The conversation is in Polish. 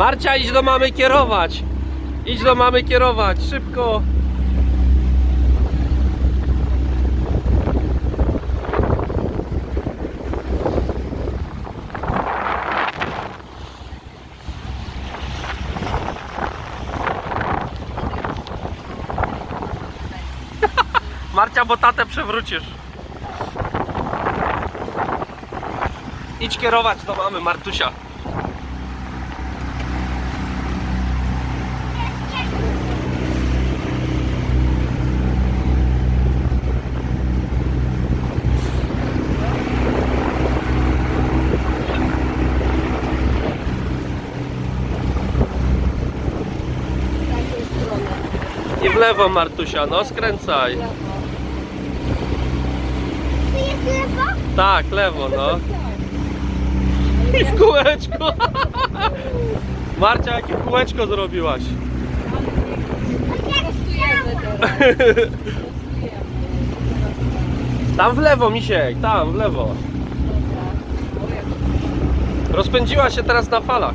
Marcia, idź do mamy kierować. Idź do mamy kierować, szybko. Marcia, bo tatę przewrócisz. Idź kierować do mamy, Martusia. I w lewo, Martusia, no skręcaj. To jest lewo? Tak, lewo, no. I w kółeczko. Marcia, jakie kółeczko zrobiłaś? Tam w lewo, Misiek, tam w lewo. Rozpędziła się teraz na falach.